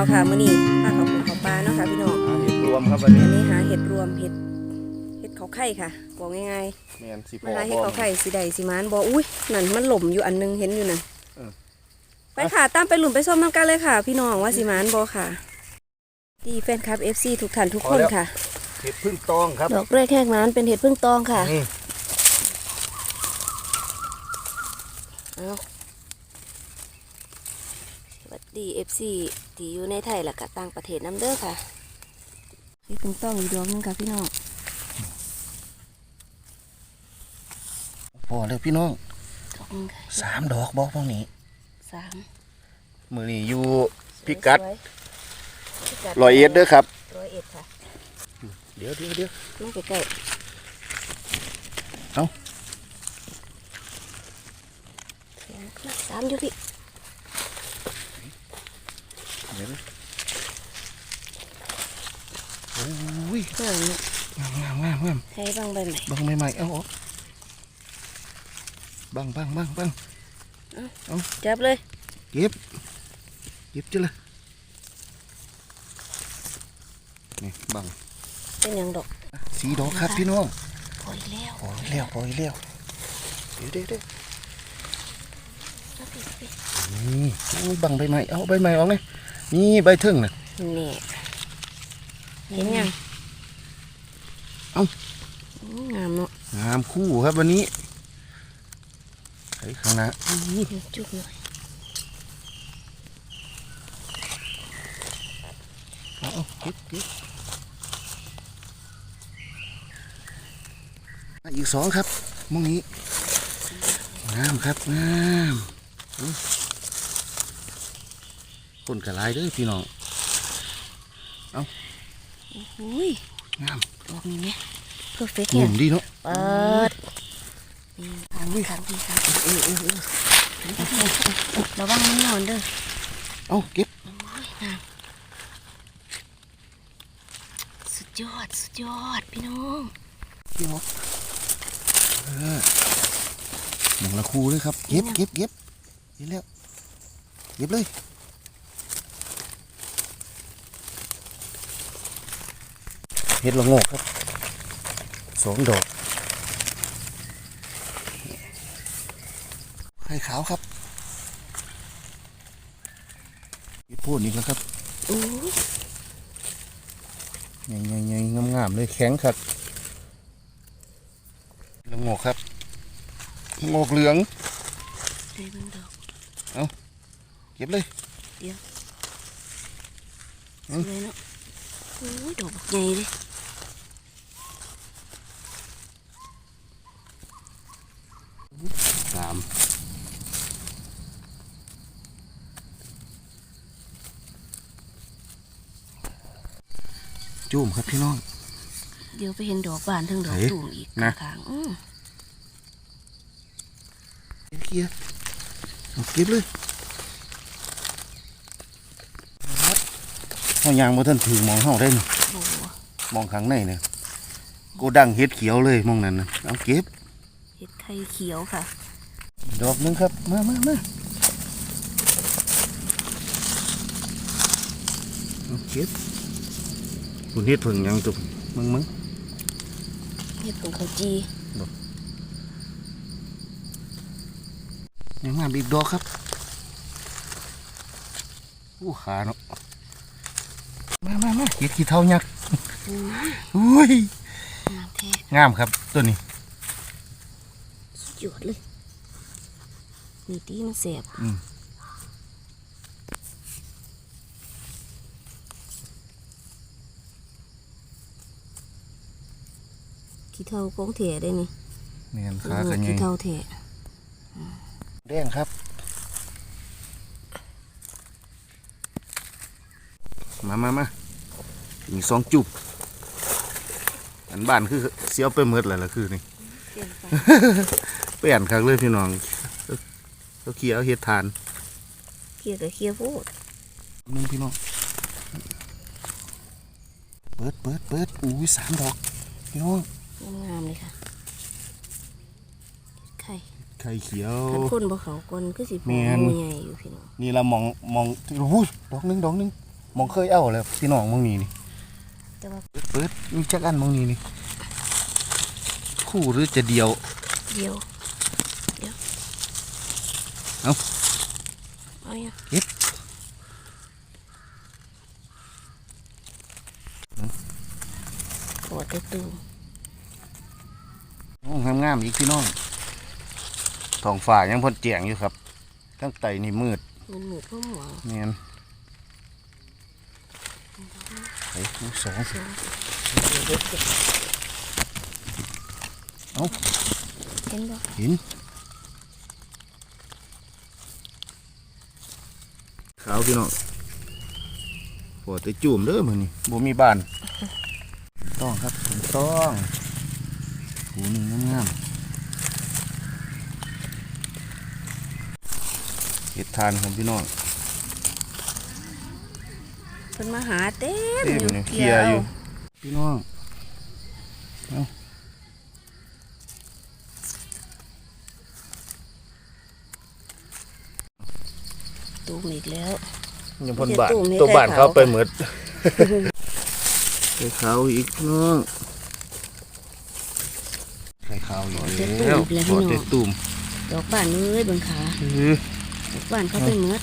แนลค่ะมื้อนี้พาเขาปลูกเขาปลาเนาะค่ะพี่น้องเห็ดรวมครับวันนี้อันนี้หาเห็ดรวมเห็ดเห็ดเขาไข่ค่ะบอกง่ายแมนสิๆพมาอหาเห็ดบอเขาไข่สีใดสีมานบ่อุ้ยนั่นมันหล่มอยู่อันนึงเห็นอยู่น่ะเออไปค่ะตามไปหลุมไปส้มน้ำกันเลยค่ะ พี่น้องว่าสีมานบ่ค่ะ ดีแฟนคลับ FC ทุกท่านทุกคนค่ะเห็ดพึ่งตองครับดอกแรกแหกนั้นเป็นเห็ดพึ่งตองค่ะนี่เอา สวัสดี FC ที่อยู่ในไทยและก็ต่างประเทศน้ำเด้อค่ะเห็ดพึ่งตองอีกดอกหนึงค่ะพี่น้องพอเลยพี่น้องดอกหนึงค่ะสามดอกบอกพวกนี้สามมือนี้อยู่พิกัดสวยๆพิกัดร้อยเอ็ดเด้อครับ ร้อยเอ็ดค่ะเดี๋ยวเดี๋ยวเดี๋ยวมาใกล้ๆเอ้าเสียงมาสามอยู่พี่ เดี๋ยวโอ้ยงามเนอะงามงามงามงามให้บ้างใบใหม่บังใหม่ๆเอาออกบังบังบังบังจับเลย เก็บ เก็บจ้ะเลยนี่บังเป็นหยังดอก สีดอกครับพี่น้องพออีกแล้วปล่อยแล้วปล่อยแล้วเดี๋ยวเดี๋ยวเดี๋ยวมาพี่พี่นี่โอ้ยบังใบใหม่เอาใบใหม่ออกเลย นี่ใบเทึ่งน่ะนี่เห็นยังเอ้าอืมงามเนาะงามคู่ครับวันนี้ไอ้ข้างหน้าอู้จุกหน่อยเอาเอาเก็บเก็บอะอีกสองครับมองนี้งามครับงาม อื้อคนกระลายเด้อพี่น้องอุ้ยงามดอกนี้ไหมเพอร์เฟกต์หเนี่นุ่ยมดีเนาะเปิดนี่ทางนี้ทางนี้ทางนี้เออเออเออระวังมันนอนเด้อเอาเก็บโอ้ยงามสุดยอดสุดยอดพี่น้องพี่น้องเออหนึ่งละคูเลยครับเก็บเก็บเก็บเก็บแล้วเก็บเลย เห็ดละโงกครับสองดอกไข่ขาวครับพี่พูดอีกแล้วครับอู้ยใหญ่ใหญ่ๆงามๆเลยแข็งครับละโงกครับโงกเหลืองได้เบิ่งดอกเก็บเลยสวยเนาะโอ้ยดอกบักใหญ่เลย สามจุ่ม ครับพี่น้อง เดี๋ยวไปเห็นดอกบานทั้งดอกเฮ้ยตูมอีกนะข้างๆอือเกียร์เอาเก็บเลยเอายางมาท่านถือมองเฮาได้นี่โอ้โหมองข้างในเนี่ยโกดังเฮ็ดเขียวเลยมองนั่นนะเอาเก็บเห็ดไข่เขียวค่ะ ดอกหนึงครับมามามาเอาเก็บ คุณเฮ็ดเพิ่งยังตุกมึงมึงเห็ดผงข้าวจียังมาบีบดอกครับอู้ขาเนาะมามามาเฮ็ดขี้เท่ายักษ์อู้ยอุ้ยงามแท้งามครับตัวนี้สุดยอดเลยนี่ตีมันแสบ อืม ขี้ เท่าของแถได้นี่แม่นเอขาอกันไงขี้เท่าแถแดงครับ มามามามีสองจุบอันบ้านคือเสียวไปเมดแล้วล่ะคือนี่เปลี่ยนไปเปลี่ยนครั้งเลยพี่น้องเขาเคี่ยวเฮ็ดทานเคี่ยวกับเคี่ยวโพดหนึงพี่น้องเปิดเปิดเปิดอุ้ยสามดอกพี่น้อง งามๆเลยค่ะเห็ด ไข่เไข่เขียว คันคนบ่เขาก่อนคือสิแม่บ่นงูใหญ่อยู่พี่น้องนี่เรามองมองโอ้ยดอกหนึงดอกหนึงมองเคยเอาแล้วพี่น้องมองนี่นี่แต่ว่าเปิดมีจักอันมองนี่นี่คู่หรือจะเดียว เดียวเดี๋ยวเอาเอาเนี่ยเก็บปวดตัวตูมโอ้งามๆอีกพี่น้อง ท้องฟ้ายังพอแจ้งอยู่ครับทั้งไตนี่มืดมันหมูข้าวหมอเนียนเฮ้ยลูกสองสองเอ้าเห็นบ่หินขาวพี่น้องปวดแต่จุ่มเด้อมือนี่บ่มีบ้าน ต้องครับถูกต้องหูหนึ่งงามๆ เห็ดทานของพี่น้องเพิ่นมาหาเต็มเต็มเลยเคลียร์อยู่ พี่น้องตูมอีกแล้วยังพ่นบ้านเดี๋ยวตุ่มนี่ตัวบ้านไข่เขาขาวไปหมดไข่ขาวอีกพี่น้องไข่ขาวอีกแล้วขอแต่ตุ่มดอกบ้านเอ้ยเบิ่งขาเออดอก บ้านเขาไปหมด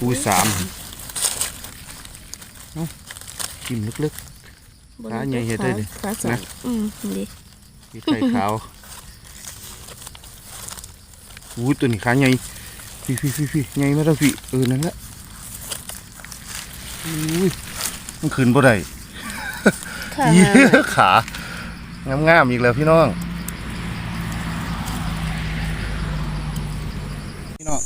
อุ้ยสามเอ้ากินลึกบนขาใหญ่เฮ็ดได้ดิขาสั่นนะอืมนี่ๆมีไข่ขาวอุ้ยตัวนี้ขาใหญ่พี่พี่พี่พี่ใหญ่มาแล้วพี่เออนั่นแหละอุ้ยมันขึ้นบ่ได้ขาเหี้มายขา งามๆอีกแล้วพี่น้อง พี่น้อง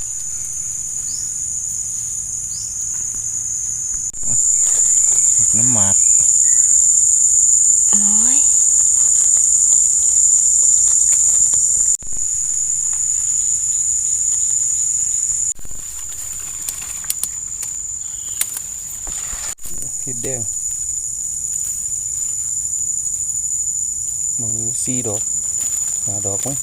น้ำหมาก น้อย เห็ดแดงมองนี้สี่ดอกหาดอกมั้ง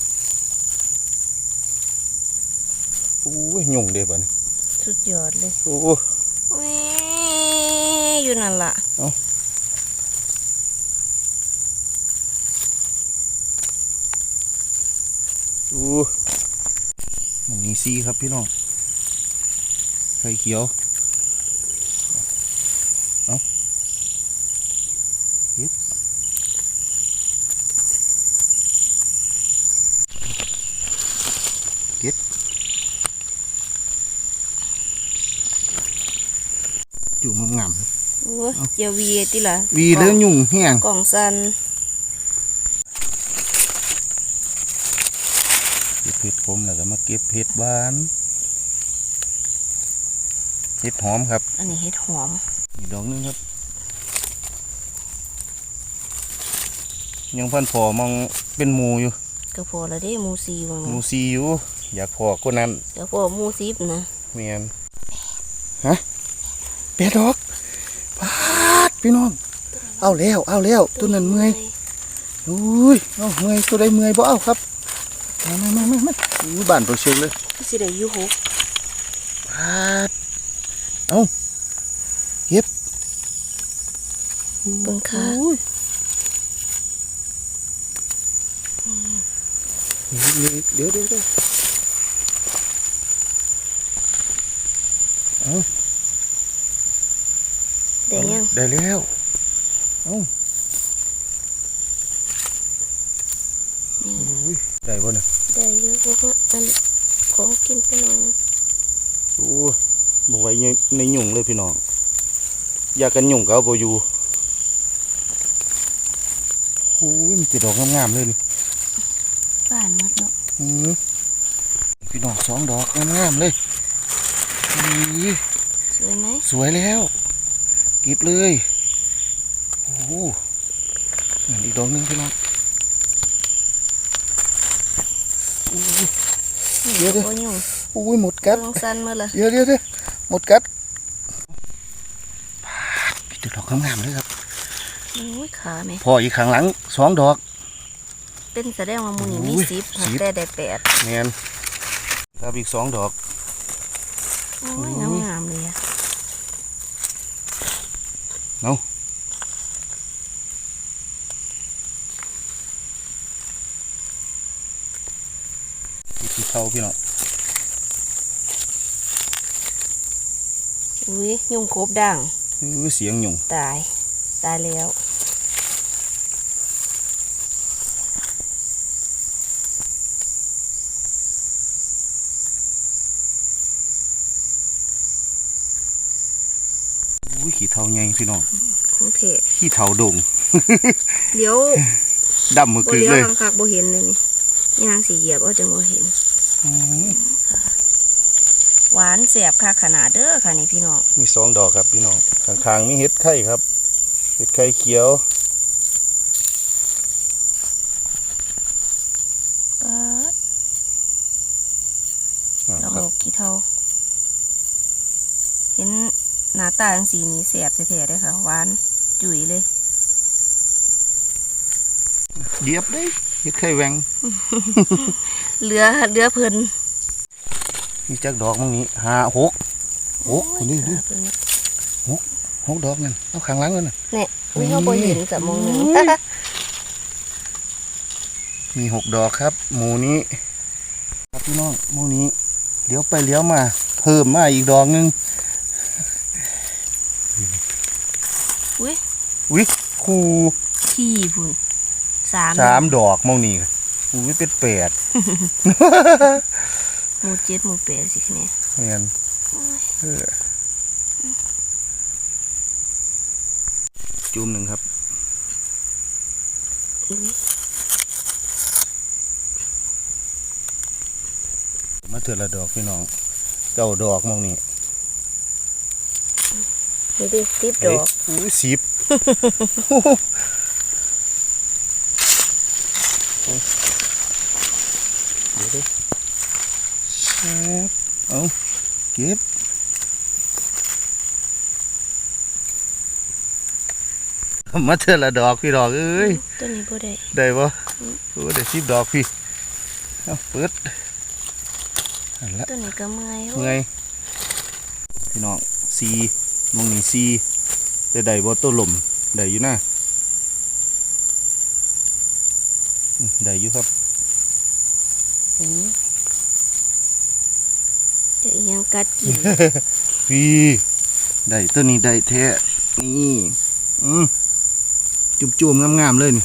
อู้ยยุ่งเด้บ่เนี่ยสุดยอดเลยโอ้แหม่อยู่นั่นล่ะอู้มองนี้สี่ครับพี่น้องไข่เขียว เอาเย็บเก็บ อยู่งามๆเลยโอ้ยเจียววีติล่ะวีแล้วยุ่งแห้งกล่องสันเก็บเห็ดผมแล้วก็มาเก็บเห็ดหวานเห็ดหอมครับ อันนี้เห็ดหอมอีกดอกหนึงครับ ยังพันพอมองเป็นหมูอยู่ก็พอแล้วเด้หมูซีวังหมูซีอยู่ อยากพอคนนั้นเดี๋ยวพอหมูซีบนะเมียนฮะ แปดดอกปาดพี่น้อง เอาแล้วเอาแล้วตัวนั้นเมื่อยอุ้ยเอาเมื่อยตัวใดเมื่อยบ่เอาครับมามามามามาอู้บ้านตัวเชิงเลยคือสิได้อยู่หกปาดเอาเก็บเบิ่งขาอุ้ยเดี๋ยวเดี๋ยวเดี๋ยวเดี๋ยวเอา ได้ยังได้แล้วเอ้านี่อุ้ยได้ป่ะเนี่ยได้เยอะพวกนั้นอันของกินไปหน่อยนะโอ้ยบอกไว้ในในหยุ่งเลยพี่น้อง อยากกันหยุ่งก็เอาบอยู่โอ้ยมันจะดอกงามๆเลยนี่บ้านหมดเนาะอือพี่น้องสองดอกงามๆเลยอุ้ยสวยไหมสวยแล้ว เก็บเลยโอ้โหนั่นอีกดอกหนึงพี่น้องโอ้ยเดี๋ยวเดี๋ยวโอ้ยยุ่งโอ้ยหมดกัดกล่องสันมาละเดี๋ยวเดี๋ยวเดี๋ยวหมดกัดพี่ตัวดอกงามๆเลยครับโอ้ยขาไหมพออีกข้างหลังสองดอก เป็นแสดงว่าหมูนี่มีอุ้ยสิบสิบแต่ได้แปดแมนครับอีกสองดอกโอ้ยอุ้งาม ย งามๆเลยอะ เอาที่เขาพี่น้องอุ้ยยุงครบด่างอื้อเสียงหยุ่งตาย ตายแล้ว อุ้ยขี้เทาไงพี่น้องของเทะขี้เทาโด่งเดี๋ยวดำมือบ่คือเลี้ยวเลยคังคักบ่เห็นเลยนี่ยางสีเหยียบเอาจังบ่เห็น อืมหวานแสบค่ะขนาดเด้อค่ะนี่พี่น้องมีสองดอกครับพี่น้องข้างๆมีเห็ดไข่ครับ เห็ดไข่เขียว ปัด อ่า ดอก ครั โล บ กกี่เท่า เห็นหน้า ตาจังสีนี้แสบแท้ๆเลยค่ะหวานจุ๋ยเลยเหยียบได้เห็ดไข่แหวงเหลือเหลือเพิ่นมีจักดอกมั้งนี้ห้าหกหกคนนี้เหลืดิอเพิ่นหกดอกนั่นเอาข้างหลังนั่นน่ะเนี่ยไม่เขาบ่เห็นกับมองหนึงอุ้ยมีหกดอกครับ หมูนี้ครับพี่น้องหมูนี้เลี้ยวไปเลี้ยวมา เพิ่มมาอีกดอกหนึง อุ้ย อุ้ยคูขี้พุ่นสามสามดอกหมองนี้อุ้ยเป็นแปดหมูเจ็ดหมูแปดสิคะเนี่ยเนียนเออจุ่มหนึ่งครับอุ้ยมาเถื่อละดอกพี่น้อง เก้าดอกหมองนี้นี่ดิสิบดอกเฮ้ยอุ้ยสิบ เดี๋ยวดิแชบเอาเก็บมาเถื่อละดอกพี่ดอกเอ้ยตัวนี้บ่ได้ได้ปะโอ้ได้สิบดอกพี่เอาเปิดอันละตัวนี้ก็เมื่อยเมื่อยพี่น้องซีมองนี่ซี แต่ได้บ่ตัวลมได้อยู่นะอืมได้อยู่ครับจะอีหยังกัดกินพี่ได้ตัวนี้ได้แท้นี่อืมจุ่มๆงามๆเลยนี่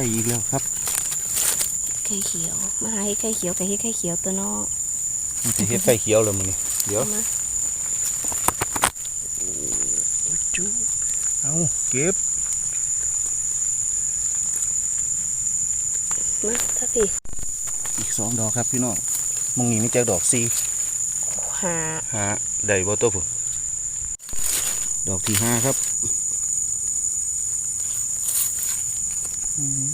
ข่อีกแล้วครับไข่เขียว มาหาเฮ็ดไข่เขียวกับเฮ็ดไข่เขียวตัวน้องมันจะเฮ็ดไข่เขียวแล้วมันนี่เดี๋ยวมาจุเอาเก็บมาถ้าพี่อีกสองดอกครับพี่น้องมองนี่มีแจ็คดอกซีหาหาได้บ่ตัวผู้ดอกที่ห้าครับ อืม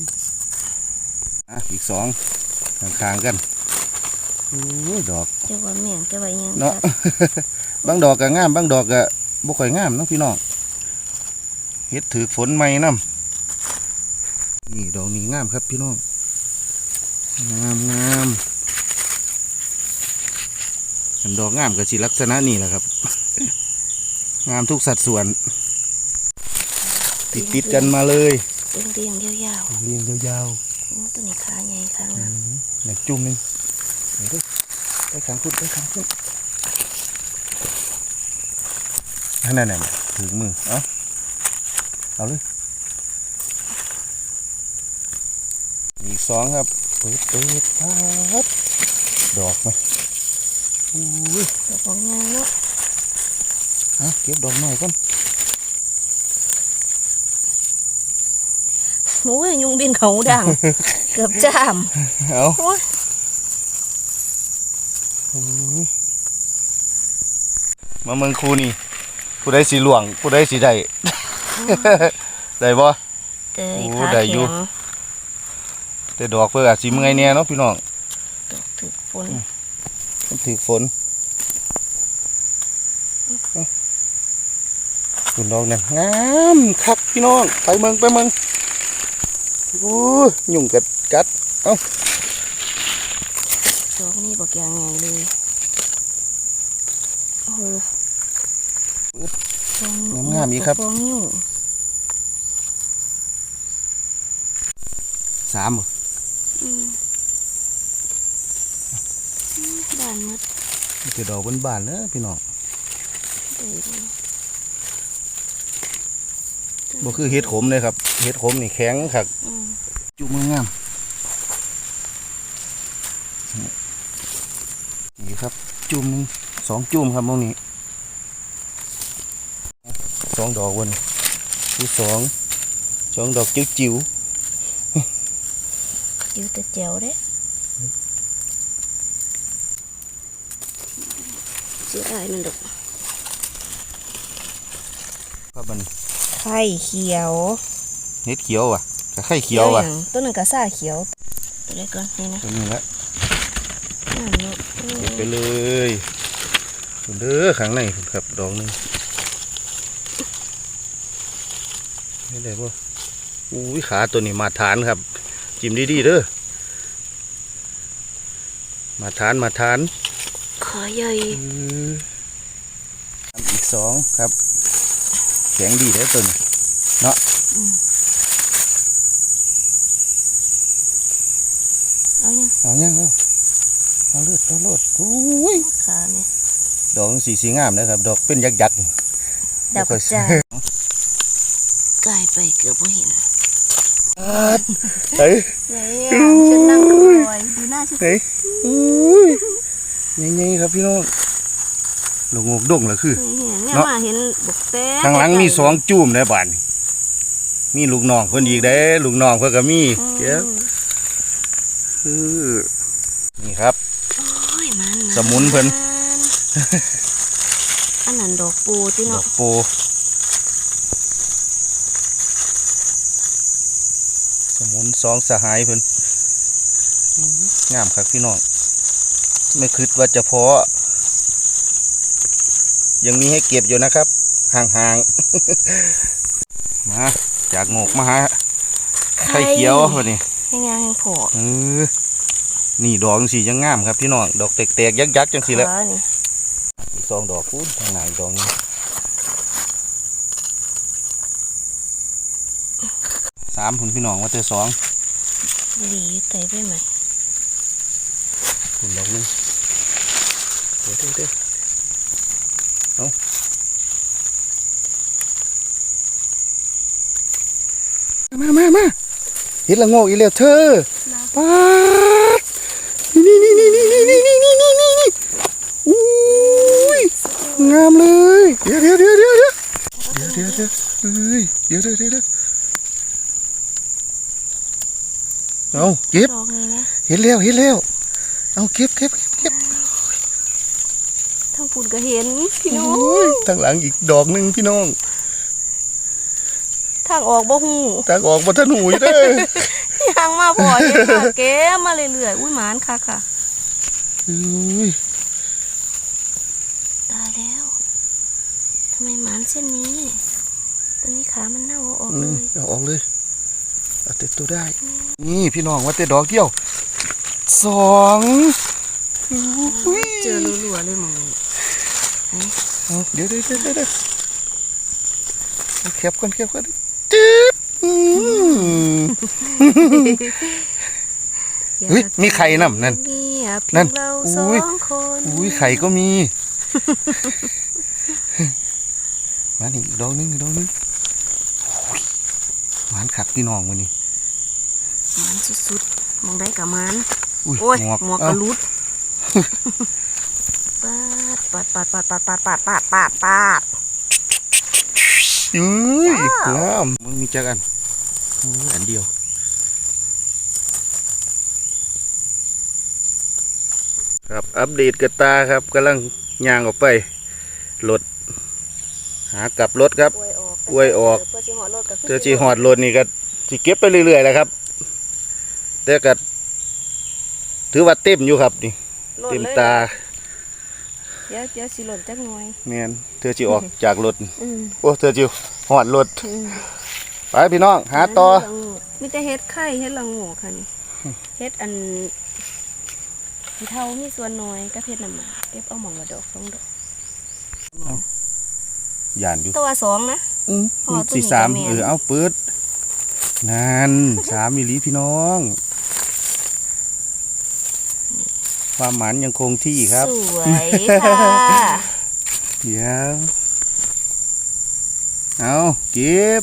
อะอีกสองข้างๆกันโอ้ยดอกจะว่าแม่งจะว่าอีหยังเนาะกัดบางดอกก็งามบางดอกก็บ่ค่อยงามเนาะพี่น้องเฮ็ดถือฝนใหม่นํนี่ดอกนี้งามครับพี่น้องงามงามอันดอกงามก็สิลักษณะนี้แหละครับ งามทุกสัดส่วน ติดติดๆกันมาเลยเรียงเรียงๆยาว เรียงยาวๆโอ้ตัวนี้ขาใหญ่ข้างๆนะหนึ่งจุ่มหนึ่งเดี๋ยวเด้อไปขางคุณไปขางคุณนั่นนั่นนั่นถึงมือ เอาเอาเลยอีกสองครับเปิดเปิดพัดดอกไหมอุ้ยดอกของงานเนาะ เอาเก็บดอกหน่อยก่อน โอ้ยยุงบินเขาดัง เกือบจามเอาโอ้ยอุ้ยมาเมืองครูนี่ผู้ใดสีหลวงผู้ใดสีได้ได้บ่เตยโอ้ขาได้แข็อยู่งแต่ดอกเพื่ออาจสิเมื่อยแน่เนาะพี่น้องดอกถึกฝนมันถือฝนเอาคุณดอกนั่นงามคักพี่น้องไปเมืองไปเมือง โอ้ยยุ่งกัดกัดดอกนี้บอกอย่างไงเลยโอ้โหฟองงามๆอีกครับฟองยุ่งสามเหรออืมอืมบ้านหมดมีแต่ดอกบานๆเนอะพี่น้องได้เลยบ่คือเฮ็ดขมเลยครับเฮ็ดขมนี่แข็งคักอืม จุ่มงามนี่ครับ จุ่มหนึ่งสองจุ่มครับมองนี้สองดอกวันที่สองสองดอกจิ๋วจิ๋วอยู่แต่เจียวเด้เสียดายมันดอกๆครับมันไข่เขียวเฮ็ดเขียวว่ะ กับไข่เขียวว่ะหงต้นหนึ่งกระซ่าเขียวตัวเล็กก่อนนี่นะตัวนี้ละน้ำเนาะอืมเก็บไปเลยเด้อข้างในพุ่นครับดอกหนึงไม่ได้ป่ะอุ้ยขาตัวนี้มาทานครับ จิ้มดีๆเด้อมาทานมาทานขาใหญ่อันอีกสองครับแข็งดีเด้อตัวนี้เนาะ เอายังเอายังเอาเอาเลือดเอาเลือดอุ้ยขาเนี่ยดอกสีสีงามนะครับ ดอกเป็นยักษ์ยักษ์ดาวกระจายบ่ค่อยกลายไปเกือบไม่เห็นเฮ้ยเย้ฉันนั่งรอยดูหน้าฉันเฮ้ยอุ้ยยังๆครับพี่น้องลูกงกดงเหรอคือเนี่ยเนาะมาเห็นบุกเต้ข้างหลังมีสองจุ่มได้บานมีลูกน้องเพิ่นอีกเด้ลูกน้องเพิ่นก็มีเดี๋ย วเออนี่ครับ โอ้ยมันสมุนเพิ่น อันนั้นดอกปูที่ดอเนาะกโปสมุนสองสหายเพิ่นอื้องามครับพี่น้องไม่คิดว่าจะพอ ยังมีให้เก็บอยู่นะครับ ห่างๆ มาจากโงกมาหาไข่เขียววันนี้ให้งานให้พอเออ นี่ดอกสียังงามครับพี่น้องดอกแตกๆยักษ์ๆจังสีแหล้วขานี่อีกสองดอกพูดทางไหนอีกดอกหนึงสามผลพี่น้องว่าเจอสองหลีไตไปไหมผลดอกหนึงเดี๋ยวเดี๋ยวเดี๋ยวเอามามามาเห็ดละโงกอีกแล้วเธอป๊าามเลย เดี๋ยวเดี๋ยวเดี๋ยวเดี๋ยวเดี๋ยวเดี๋ยวเดี๋ยวเฮ้ยเดี๋ยวเดี๋ยวเดี๋ยวเดี๋ยวเอาเก็บ ดอกนี้นะเห็นแล้วเห็นแล้ว เอาเก็บเก็บเก็บเก็บทั้งปุ่นก็เห็นพี่น้อโอ้งยทางหลังอีกดอกหนึ่งพี่น้อง ทางออกบ่หูทางออกมาทะหนูอยู่เด้อยังมาพอเห็นมาเก็บมาเรื่อยๆอุ้ยหมานค่ะค่ะ เฮ้ย ตายแล้วทำไมหมานเส้นนี้ตอนนี้ขามันเน่าเอาออกอืเลมยเอาออกเลยเอาเต็มตัวได้ นี่พี่น้องว่าแต่ดอกเดียวสองอุ้ยเจอรัวๆเลยหมองนี้เอาเดี๋ยวเดี๋ยวเดี๋ยวเดี๋ยวเอาแคบก่อนแคบก่อนจืดอืม เฮ้ยมีไข่นำนั่นเงียบเพีนั่ยนงเราสอุ้อยงคนอุ้ยไข่ก็มี มานี่อีกดอกหนึงอีกดอกหนึงอุ้ยหวานขัดพี่น้องวันนี้หมันสุดๆมองได้กับมันอุ้ยโอ้ยหมวกหมวกกเอ้าระลุดปาดปาดปาดปาดปาดปาดปาดปาดปาดปาดอุ้ยว้าวงามมึงมีจักอันอุ้ยอันเดียวครับอัปเดตกระตาครับกำลังย่างออกไปรถ หากลับรถครับ อวยออกอวยออก เพื่อสิหอดรถก็คืเจอจีหอดรถนี่ก็สิเก็บไปเรื่อยๆแหล้วครับ แต่ก็ถือว่าเต็มอยู่ครับนี่โลดเต็มลยตาเดี๋ยวเดี๋ยวสิหล่นจักหน่อยแมนเธอจิออกจากรถอืมโอ้เธอจิหอดรถอืมไปพี่น้องหาต่อ มีแต่เฮ็ดไข่เฮ็ดละโงูค่ะนี่เฮ็ดอันเท่ามีส่วนน้อยก็เฮ็ดน้ำหมาเก็บเอาหม่องละดอกสองดอก ยานอยู่ตัวสองนะอืมอ๋อตัวนี้สี่สามก็แม่นเออเอาเปิดนั่นสามมิลลิพี่น้อง ความหมันยังคงที่ครับ สวยค่ะ เดี๋ยวเอาเก็บ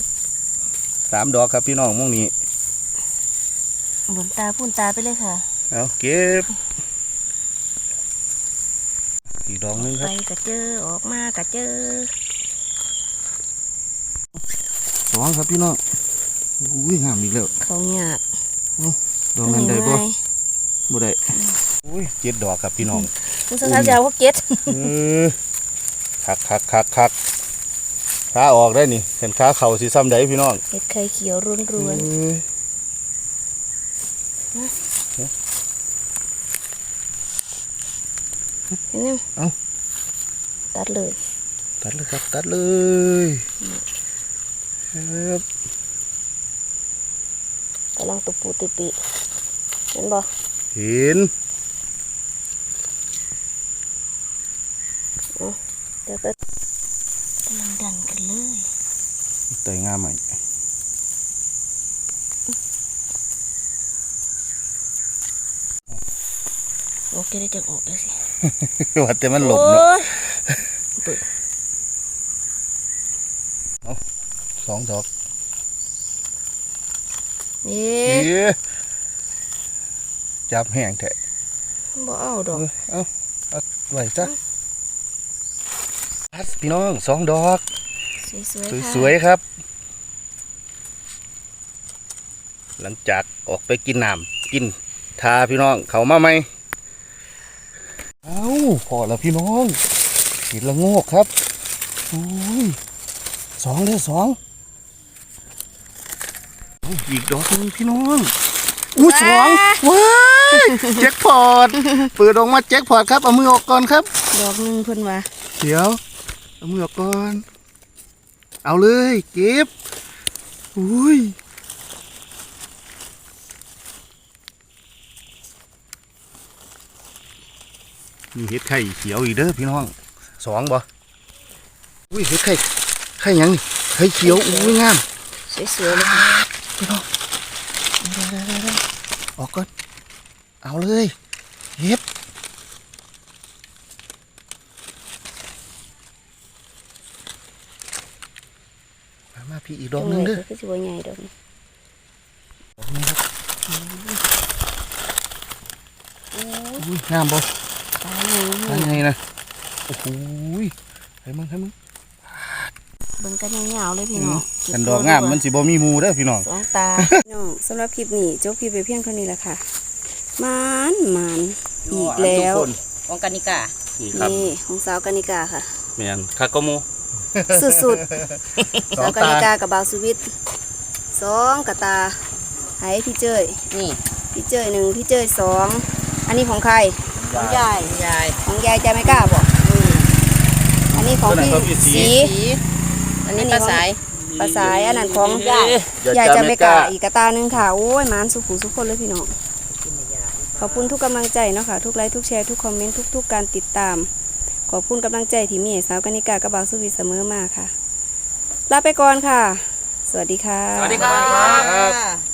สามดอกครับพี่น้องม่วงนี้หลุนตาพุ่นตาไปเลยค่ะ เอาเก็บ อีกดอกหนึงคไปรับกะเจอออกมากะเจอ สองครับพี่น้องอุ้ยงามอีกแล้วเขาหยาบดอกนั้นได้บ่หนบ่ได้อุ้ยเจ็ดดอกครับพี่น้องมันสถานจะเอาพวกเก็ตเออคักคักคักคักขาออกได้นี่เห็นขาเข่าสิซ้ำได้พี่น้องเห็ดไข่เขียวรุนรวนเอ้ยเห็นยังเอ้าตัดเลย ตัดเลยครับ ตัดเลย ครับกำลังตุปูติปิเห็นบ่เห็นเดี๋ยวก็กำลังดันกันเลยเตยงามใหม่โอเคได้จังออกเลยสิ ว่าแต่มันหลบโอ้เนาะ ย สองดอกนี่เอ๊ะจับแห้งแท้บ่เอาดอกเอ้าเอาไว้จ้ะพี่น้องสองดอกสวยๆค่ะสวยๆครับ หลังจากออกไปกินน้ำกินทาพี่น้องเขามาไหมเอ้าพอแล้วพี่น้องเห็ดละโงกครับอุ้ยสองเลยสองเอาอีกดอกหนึงพี่น้องอู้สองว้ายแจ็คพอตเปิดออกมาแจ็คพอตครับเอามือออกก่อนครับ ดอกหนึงเพิ่นว่าเดี๋ยวเอามือออกก่อน เอาเลยเก็บอุ้ยมีเห็ดไข่เขียวอีกเด้อพี่น้องสองบ่อุ้ยเห็ดไข่ไข่หยังนี่ไข่เขียวอุ้ยงามสวยๆเลยค่ะ พี่น้องออกก่อน เอาเลยเก็บมามาพี่อีกดอกหนึงเด้อคือสิบ่ใหญ่ดอกนี้ดอกหนึงครับอุ้ยงามบ่ตายหนึ่งทางไงนะ โอ้โหยให้มึงให้มึง เบิ่งกันยาวๆเลยพี่น้องกันดอกงามมันสิบ่มีหมูเด้อพี่น้องสองตาน้องสำหรับคลิปนี้จบคลิปไปเพียงเท่านี้แหละค่ะมานมานอีกแล้วของกานิกานี่ครับนี่ของสาวกานิกาค่ะแม่นคากโมสุดๆสอสางวกาตานิกากับบาวสุวิทย์สองกระตาให้พี่เจ้ยนี่พี่เจ้ยหนึ่งพี่เจ้ยสองอันนี้ของใครของยายยายของยายจะไม่กล้าบอกอันนี้ของพี่สีสีอั นนี้ปลาสายปลาสายอันนั้นของยายยายจะไม่กล้าอีกกระตาหนึ่งค่ะ โอ้ยหมานสุขุสุขคนเลยพี่น้องขอบคุณทุกกำลังใจเนาะค่ะ ทุกไลค์ทุกแชร์ทุกคอมเมนต์ทุก ๆ การติดตาม ขอบคุณกำลังใจที่มีให้สาวกานิกากับบาวสุวิทย์เสมอมาค่ะลาไปก่อนค่ะ สวัสดีค่ะ สวัสดีครับ